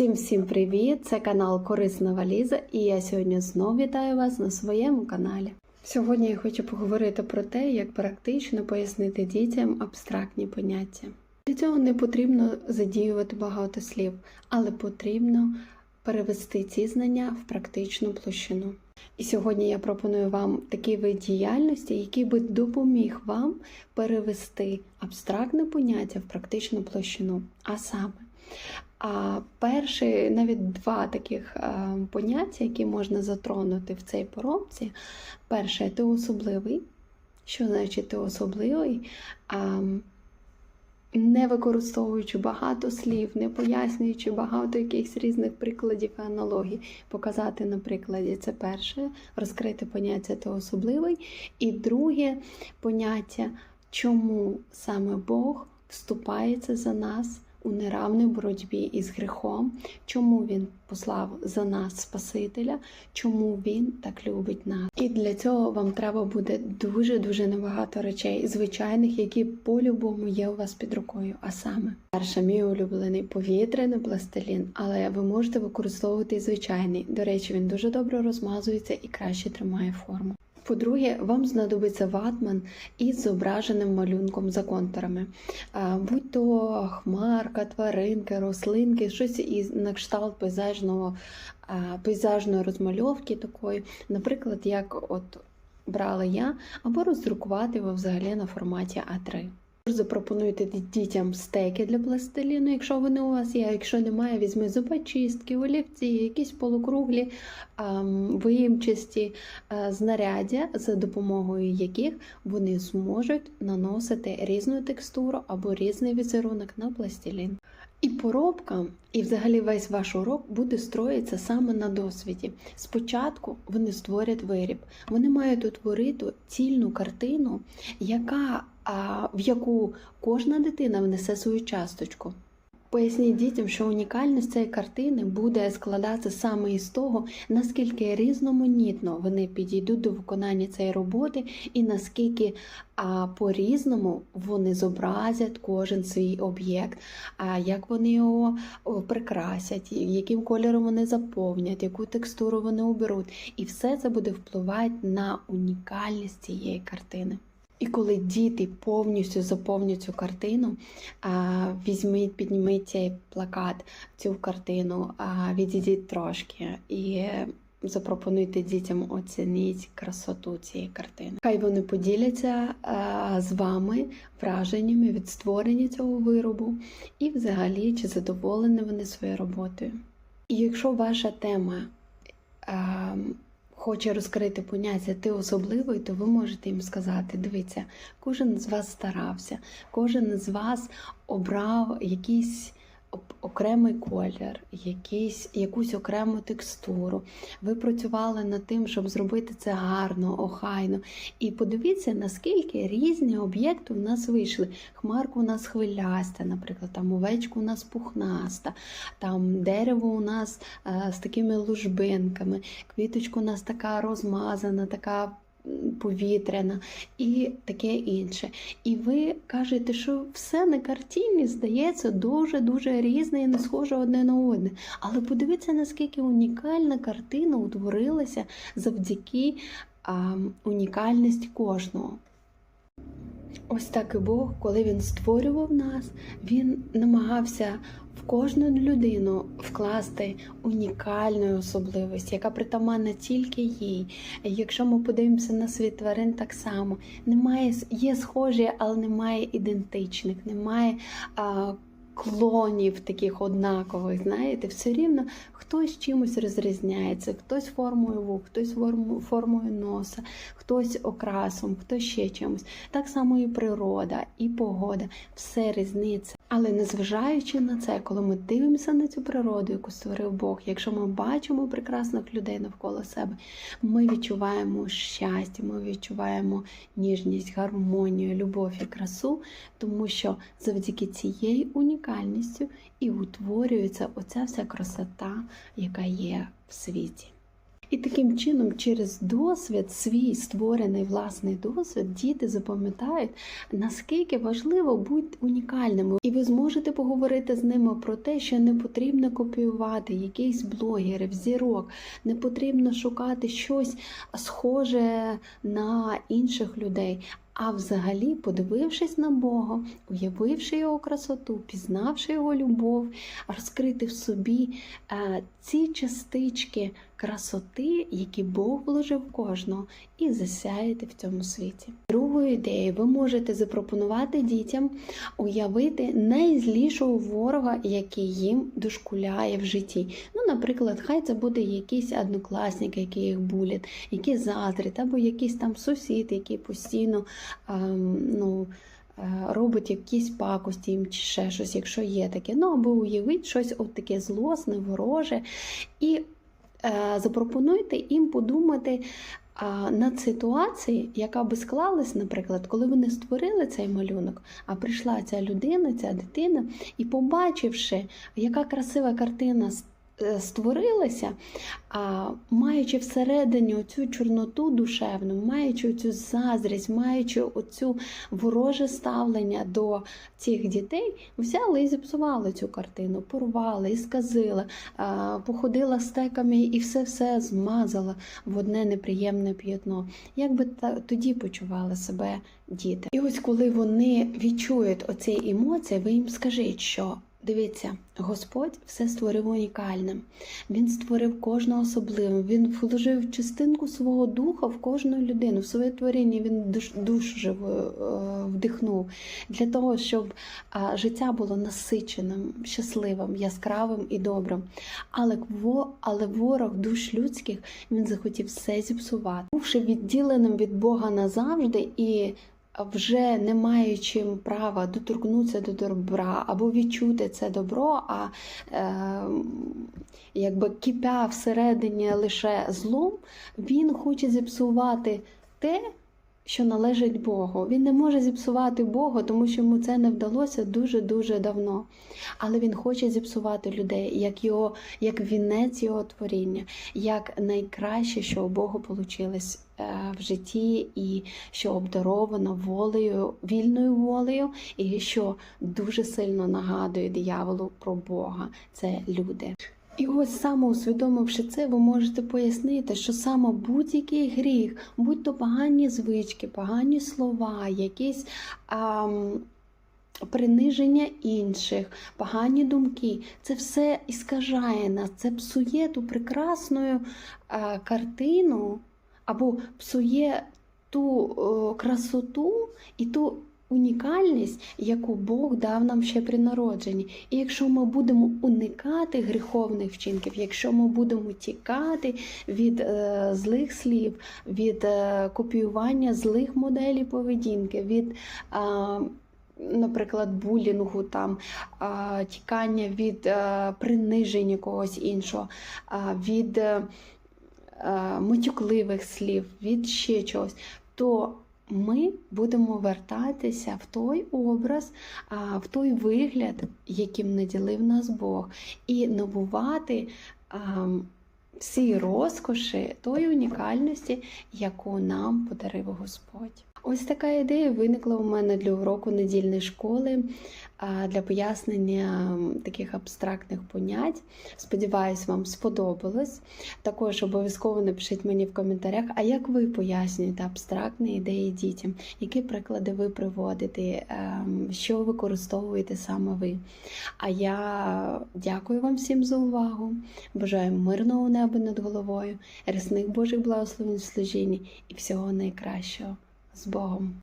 Всім всім привіт! Це канал Корисна Валіза, і я сьогодні знову вітаю вас на своєму каналі. Сьогодні я хочу поговорити про те, як практично пояснити дітям абстрактні поняття. Для цього не потрібно задіювати багато слів, але потрібно перевести ці знання в практичну площину. І сьогодні я пропоную вам такий вид діяльності, який би допоміг вам перевести абстрактне поняття в практичну площину. А саме, а перші навіть два таких е, поняття, які можна затронути в цій поробці. Перше ти особливий. Що значить ти особливий? А, не використовуючи багато слів, не пояснюючи багато якихось різних прикладів і аналогій, показати на прикладі це перше, розкрити поняття ти особливий. І друге поняття, чому саме Бог вступається за нас у неравній боротьбі із гріхом, чому він послав за нас Спасителя, чому він так любить нас. І для цього вам треба буде дуже-дуже небагато речей, звичайних, які по-любому є у вас під рукою. А саме, перше, мій улюблений повітряний пластилін, але ви можете використовувати звичайний. До речі, він дуже добре розмазується і краще тримає форму. По-друге, вам знадобиться ватман із зображеним малюнком за контурами. Будь то хмарка, тваринки, рослинки, щось із на кшталт пейзажного, пейзажної розмальовки такої, наприклад, як от брала я, або роздрукувати його взагалі на форматі А3. Запропонуйте дітям стеки для пластиліну, якщо вони у вас є. Якщо немає, візьми зубочистки, олівці, якісь полукруглі виємчасті е, знаряддя, за допомогою яких вони зможуть наносити різну текстуру або різний візерунок на пластилін. І поробка, і взагалі весь ваш урок буде строїтися саме на досвіді. Спочатку вони створять виріб, вони мають утворити цільну картину, яка, в яку кожна дитина внесе свою часточку. Поясніть дітям, що унікальність цієї картини буде складатися саме із того, наскільки різноманітно вони підійдуть до виконання цієї роботи, і наскільки а, по-різному вони зобразять кожен свій об'єкт, а як вони його прикрасять, яким кольором вони заповнять, яку текстуру вони оберуть. І все це буде впливати на унікальність цієї картини. І коли діти повністю заповнюють цю картину, візьміть, підніміть цей плакат, цю картину, відійдіть трошки і запропонуйте дітям оцінити красоту цієї картини. Хай вони поділяться з вами враженнями від створення цього виробу і, взагалі, чи задоволені вони своєю роботою. І якщо ваша тема хоче розкрити поняття ти особливий, то ви можете їм сказати: дивіться, кожен з вас старався, кожен з вас обрав якийсь окремий колір, якийсь, якусь окрему текстуру. Ви працювали над тим, щоб зробити це гарно, охайно. І подивіться, наскільки різні об'єкти у нас вийшли. Хмарка у нас хвиляста, наприклад, там овечка у нас пухнаста, там дерево у нас а, з такими лужбинками, квіточка у нас така розмазана, така повітряна і таке інше. І ви кажете, що все на картині здається дуже-дуже різне і не схоже одне на одне. Але подивіться, наскільки унікальна картина утворилася завдяки а, унікальності кожного. Ось так і Бог, коли він створював нас, він намагався в кожну людину вкласти унікальну особливість, яка притаманна тільки їй. Якщо ми подивимося на світ тварин, так само немає є схожі, але немає ідентичних, немає. А, Клонів таких однакових, знаєте, все рівно хтось чимось розрізняється, хтось формою вух, хтось формою носа, хтось окрасом, хтось ще чимось. Так само і природа, і погода, все різниця. Але незважаючи на це, коли ми дивимося на цю природу, яку створив Бог, якщо ми бачимо прекрасних людей навколо себе, ми відчуваємо щастя, ми відчуваємо ніжність, гармонію, любов і красу, тому що завдяки цієї унікальністю і утворюється оця вся красота, яка є в світі. І таким чином, через досвід, свій створений власний досвід, діти запам'ятають, наскільки важливо бути унікальними. І ви зможете поговорити з ними про те, що не потрібно копіювати якісь блогерів, зірок, не потрібно шукати щось схоже на інших людей. А взагалі, подивившись на Бога, уявивши його красоту, пізнавши його любов, розкрити в собі е, ці частички красоти, які Бог вложив в кожного, і засяяти в цьому світі. Другою ідеєю ви можете запропонувати дітям уявити найзлішого ворога, який їм дошкуляє в житті. Ну, наприклад, хай це буде якийсь однокласник, який їх булять, які заздрять, або якийсь там сусід, який постійно ну, е, робить якісь пакості їм чи ще щось, якщо є таке. Ну, або уявіть щось от таке злосне, вороже. І е, запропонуйте їм подумати а, над ситуацією, яка би склалась, наприклад, коли вони створили цей малюнок, а прийшла ця людина, ця дитина, і побачивши, яка красива картина е, створилася, а, маючи всередині оцю чорноту душевну, маючи цю заздрість, маючи оцю вороже ставлення до цих дітей, взяли і зіпсували цю картину, порвали і сказили, походила стеками і все-все змазала в одне неприємне п'ятно. Як би тоді почували себе діти? І ось коли вони відчують оці емоції, ви їм скажіть, що. Дивіться, Господь все створив унікальним. Він створив кожного особливим. Він вложив частинку свого духа в кожну людину, в своє творіння. Він душ, душу живу е, вдихнув для того, щоб життя було насиченим, щасливим, яскравим і добрим. Але але ворог душ людських він захотів все зіпсувати, бувши відділеним від Бога назавжди і вже не маючи права доторкнутися до добра або відчути це добро, а е, якби кипя всередині лише злом, він хоче зіпсувати те, що належить Богу. Він не може зіпсувати Бога, тому що йому це не вдалося дуже-дуже давно. Але він хоче зіпсувати людей, як його, як вінець його творіння, як найкраще, що у Бога вийшло в житті, і що обдаровано волею, вільною волею, і що дуже сильно нагадує дияволу про Бога. Це люди. І ось саме усвідомивши це, ви можете пояснити, що саме будь-який гріх, будь то погані звички, погані слова, якісь ам, приниження інших, погані думки, це все іскажає нас, це псує ту прекрасну а, картину або псує ту о, красоту і ту унікальність, яку Бог дав нам ще при народженні. І якщо ми будемо уникати гріховних вчинків, якщо ми будемо тікати від е, злих слів, від е, копіювання злих моделей поведінки, від е, Наприклад, булінгу, там тікання від приниження когось іншого, від е, е, матюкливих слів, від ще чогось, то ми будемо вертатися в той образ, в той вигляд, яким наділив нас Бог, і набувати всі розкоші тої унікальності, яку нам подарив Господь. Ось така ідея виникла у мене для уроку недільної школи для пояснення таких абстрактних понять. Сподіваюсь, вам сподобалось. Також обов'язково напишіть мені в коментарях, а як ви пояснюєте абстрактні ідеї дітям, які приклади ви приводите, ем, що використовуєте саме ви. А я дякую вам всім за увагу. Бажаю мирного неба над головою, рясних Божих благословень в служінні і всього найкращого. З Богом!